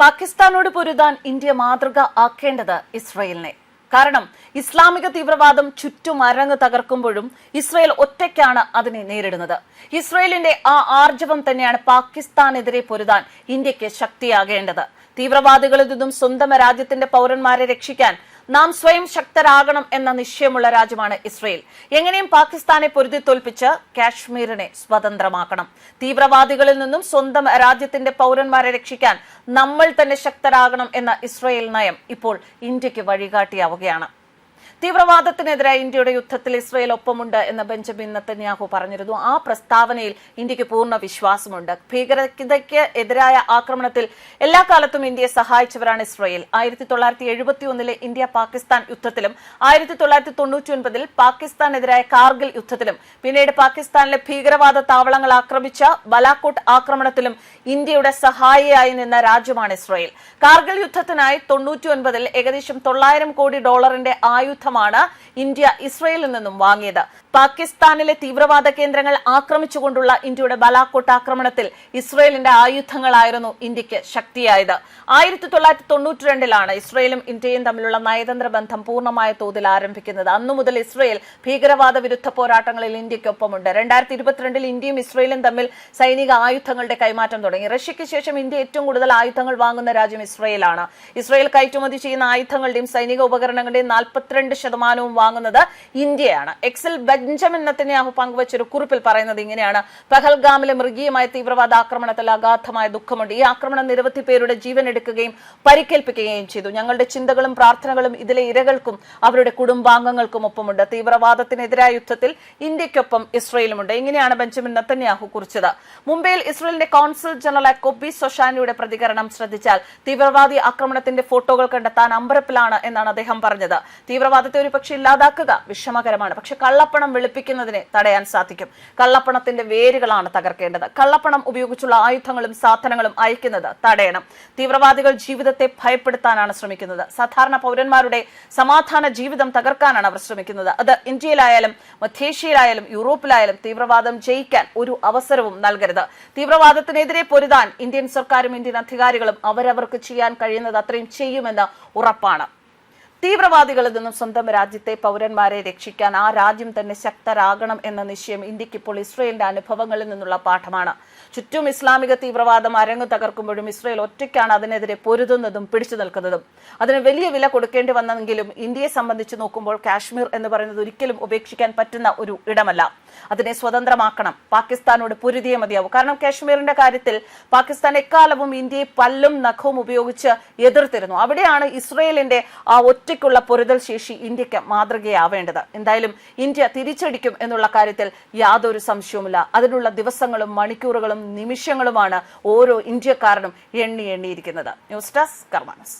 പാകിസ്ഥാനോട് പൊരുതാൻ ഇന്ത്യ മാതൃക ആക്കേണ്ടത് ഇസ്രയേലിനെ. കാരണം ഇസ്ലാമിക തീവ്രവാദം ചുറ്റും അരങ്ങ് തകർക്കുമ്പോഴും ഇസ്രയേൽ ഒറ്റയ്ക്കാണ് അതിനെ നേരിടുന്നത്. ഇസ്രയേലിന്റെ ആ ആർജവം തന്നെയാണ് പാകിസ്ഥാനെതിരെ പൊരുതാൻ ഇന്ത്യയ്ക്ക് ശക്തിയാകേണ്ടത്. തീവ്രവാദികളിൽ നിന്നും സ്വന്തം രാജ്യത്തിന്റെ പൗരന്മാരെ രക്ഷിക്കാൻ നാം സ്വയം ശക്തരാകണം എന്ന നിശ്ചയമുള്ള രാജ്യമാണ് ഇസ്രയേൽ. എങ്ങനെയും പാകിസ്ഥാനെ പൊരുതി തോൽപ്പിച്ച് കാശ്മീരിനെ സ്വതന്ത്രമാക്കണം. തീവ്രവാദികളിൽ നിന്നും സ്വന്തം രാജ്യത്തിന്റെ പൗരന്മാരെ രക്ഷിക്കാൻ നമ്മൾ തന്നെ ശക്തരാകണം എന്ന ഇസ്രയേൽ നയം ഇപ്പോൾ ഇന്ത്യയ്ക്ക് വഴികാട്ടിയാവുകയാണ്. തീവ്രവാദത്തിനെതിരായ ഇന്ത്യയുടെ യുദ്ധത്തിൽ ഇസ്രയേൽ ഒപ്പമുണ്ട് എന്ന് ബെഞ്ചമിൻ നത്തന്യാഹു പറഞ്ഞിരുന്നു. ആ പ്രസ്താവനയിൽ ഇന്ത്യയ്ക്ക് പൂർണ വിശ്വാസമുണ്ട്. ഭീകരതയ്ക്ക് എതിരായ ആക്രമണത്തിൽ എല്ലാ കാലത്തും ഇന്ത്യയെ സഹായിച്ചവരാണ് ഇസ്രയേൽ. ആയിരത്തി തൊള്ളായിരത്തി എഴുപത്തി ഒന്നിലെ ഇന്ത്യ പാകിസ്ഥാൻ യുദ്ധത്തിലും ആയിരത്തി തൊള്ളായിരത്തി തൊണ്ണൂറ്റി ഒൻപതിൽ പാകിസ്ഥാനെതിരായ കാർഗിൽ യുദ്ധത്തിലും പിന്നീട് പാകിസ്ഥാനിലെ ഭീകരവാദ താവളങ്ങൾ ആക്രമിച്ച ബലാക്കോട്ട് ആക്രമണത്തിലും ഇന്ത്യയുടെ സഹായിയായി നിന്ന രാജ്യമാണ് ഇസ്രയേൽ. കാർഗിൽ യുദ്ധത്തിനായി തൊണ്ണൂറ്റി ഒൻപതിൽ ഏകദേശം തൊള്ളായിരം കോടി ഡോളറിന്റെ ആയുധമാണ് ഇന്ത്യ ഇസ്രയേലിൽ നിന്നും വാങ്ങിയത്. പാകിസ്ഥാനിലെ തീവ്രവാദ കേന്ദ്രങ്ങൾ ആക്രമിച്ചുകൊണ്ടുള്ള ഇന്ത്യയുടെ ബലാക്കോട്ട് ആക്രമണത്തിൽ ഇസ്രയേലിന്റെ ആയുധങ്ങളായിരുന്നു ഇന്ത്യയ്ക്ക് ശക്തിയായത്. ആയിരത്തി തൊള്ളായിരത്തി തൊണ്ണൂറ്റി രണ്ടിലാണ് ഇസ്രയേലും ഇന്ത്യയും തമ്മിലുള്ള നയതന്ത്ര ബന്ധം പൂർണമായ തോതിൽ ആരംഭിക്കുന്നത്. അന്നു മുതൽ ഇസ്രയേൽ ഭീകരവാദ വിരുദ്ധ പോരാട്ടങ്ങളിൽ ഇന്ത്യക്കൊപ്പമുണ്ട് രണ്ടായിരത്തി ഇരുപത്തിരണ്ടിൽ ഇന്ത്യയും ഇസ്രയേലും തമ്മിൽ സൈനിക ആയുധങ്ങളുടെ കൈമാറ്റം തുടങ്ങി. റഷ്യയ്ക്ക് ശേഷം ഇന്ത്യ ഏറ്റവും കൂടുതൽ ആയുധങ്ങൾ വാങ്ങുന്ന രാജ്യം ഇസ്രയേലാണ്. ഇസ്രയേൽ കയറ്റുമതി ചെയ്യുന്ന ആയുധങ്ങളുടെയും സൈനിക ഉപകരണങ്ങളുടെയും നാൽപ്പത്തിരണ്ട് ശതമാനവും വാങ്ങുന്നത് ഇന്ത്യയാണ്. എക്സിൽ ബെഞ്ചമിൻ നത്തന്യാഹു പങ്കുവച്ച ഒരു കുറിപ്പിൽ പറയുന്നത് ഇങ്ങനെയാണ്. പഹൽഗാമിലെ മൃഗീയമായ തീവ്രവാദ ആക്രമണത്തിൽ അഗാധമായ ദുഃഖമുണ്ട്. ഈ ആക്രമണം നിരവധി പേരുടെ ജീവൻ എടുക്കുകയും പരിക്കേൽപ്പിക്കുകയും ചെയ്തു. ഞങ്ങളുടെ ചിന്തകളും പ്രാർത്ഥനകളും ഇതിലെ ഇരകൾക്കും അവരുടെ കുടുംബാംഗങ്ങൾക്കും ഒപ്പമുണ്ട്. തീവ്രവാദത്തിനെതിരായ യുദ്ധത്തിൽ ഇന്ത്യക്കൊപ്പം ഇസ്രയേലുമുണ്ട്. ഇങ്ങനെയാണ് ബെഞ്ചമിൻ നത്തന്യാഹു കുറിച്ചത്. മുംബൈയിൽ ഇസ്രയേലിന്റെ കോൺസുൽ ജനറൽ കൊബി സൊഷാനിയുടെ പ്രതികരണം ശ്രദ്ധിച്ചാൽ തീവ്രവാദി ആക്രമണത്തിന്റെ ഫോട്ടോകൾ കണ്ടെത്താൻ അമ്പരപ്പിലാണ് എന്നാണ് അദ്ദേഹം പറഞ്ഞത്. തീവ്രവാദത്തെ ഒരു പക്ഷേ ഇല്ലാതാക്കുക വിഷമകരമാണ്. പക്ഷെ കള്ളപ്പണം വെളുപ്പിക്കുന്നതിനെ തടയാൻ സാധിക്കും. കള്ളപ്പണത്തിന്റെ വേരുകളാണ് തകർക്കേണ്ടത്. കള്ളപ്പണം ഉപയോഗിച്ചുള്ള ആയുധങ്ങളും സാധനങ്ങളും അയക്കുന്നത് തടയണം. തീവ്രവാദികൾ ജീവിതത്തെ ഭയപ്പെടുത്താനാണ് ശ്രമിക്കുന്നത്. സാധാരണ പൗരന്മാരുടെ സമാധാന ജീവിതം തകർക്കാനാണ് അവർ ശ്രമിക്കുന്നത്. അത് ഇന്ത്യയിലായാലും മധ്യേഷ്യയിലായാലും യൂറോപ്പിലായാലും തീവ്രവാദം ജയിക്കാൻ ഒരു അവസരവും നൽകരുത്. തീവ്രവാദത്തിനെതിരെ പൊരുതാൻ ഇന്ത്യൻ സർക്കാരും ഇന്ത്യൻ അധികാരികളും അവരവർക്ക് ചെയ്യാൻ കഴിയുന്നത് അത്രയും ചെയ്യുമെന്ന് ഉറപ്പാണ്. തീവ്രവാദികളിൽ നിന്നും സ്വന്തം രാജ്യത്തെ പൗരന്മാരെ രക്ഷിക്കാൻ ആ രാജ്യം തന്നെ ശക്തരാകണം എന്ന നിശ്ചയം ഇന്ത്യയ്ക്ക് ഇപ്പോൾ ഇസ്രയേലിന്റെ അനുഭവങ്ങളിൽ നിന്നുള്ള പാഠമാണ്. ചുറ്റും ഇസ്ലാമിക തീവ്രവാദം അരങ്ങു തകർക്കുമ്പോഴും ഇസ്രയേൽ ഒറ്റയ്ക്കാണ് അതിനെതിരെ പൊരുതുന്നതും പിടിച്ചു നിൽക്കുന്നതും. അതിന് വലിയ വില കൊടുക്കേണ്ടി വന്നെങ്കിലും ഇന്ത്യയെ സംബന്ധിച്ച് നോക്കുമ്പോൾ കാശ്മീർ എന്ന് പറയുന്നത് ഒരിക്കലും ഉപേക്ഷിക്കാൻ പറ്റുന്ന ഒരു ഇടമല്ല. അതിനെ സ്വതന്ത്രമാക്കണം. പാകിസ്ഥാനോട് പൊരുതിയേ മതിയാവും. കാരണം കാശ്മീരിന്റെ കാര്യത്തിൽ പാകിസ്ഥാൻ എക്കാലവും ഇന്ത്യയെ പല്ലും നഖവും ഉപയോഗിച്ച് എതിർത്തിരുന്നു. അവിടെയാണ് ഇസ്രയേലിന്റെ ആ ഒറ്റയ്ക്കുള്ള പൊരുതൽ ശേഷി ഇന്ത്യയ്ക്ക് മാതൃകയാവേണ്ടത്. എന്തായാലും ഇന്ത്യ തിരിച്ചടിക്കും എന്നുള്ള കാര്യത്തിൽ യാതൊരു സംശയവുമില്ല. അതിനുള്ള ദിവസങ്ങളും മണിക്കൂറുകളും നിമിഷങ്ങളുമാണ് ഓരോ ഇന്ത്യക്കാരനും എണ്ണി എണ്ണിയിരിക്കുന്നത്. News desk കർമാനസ്.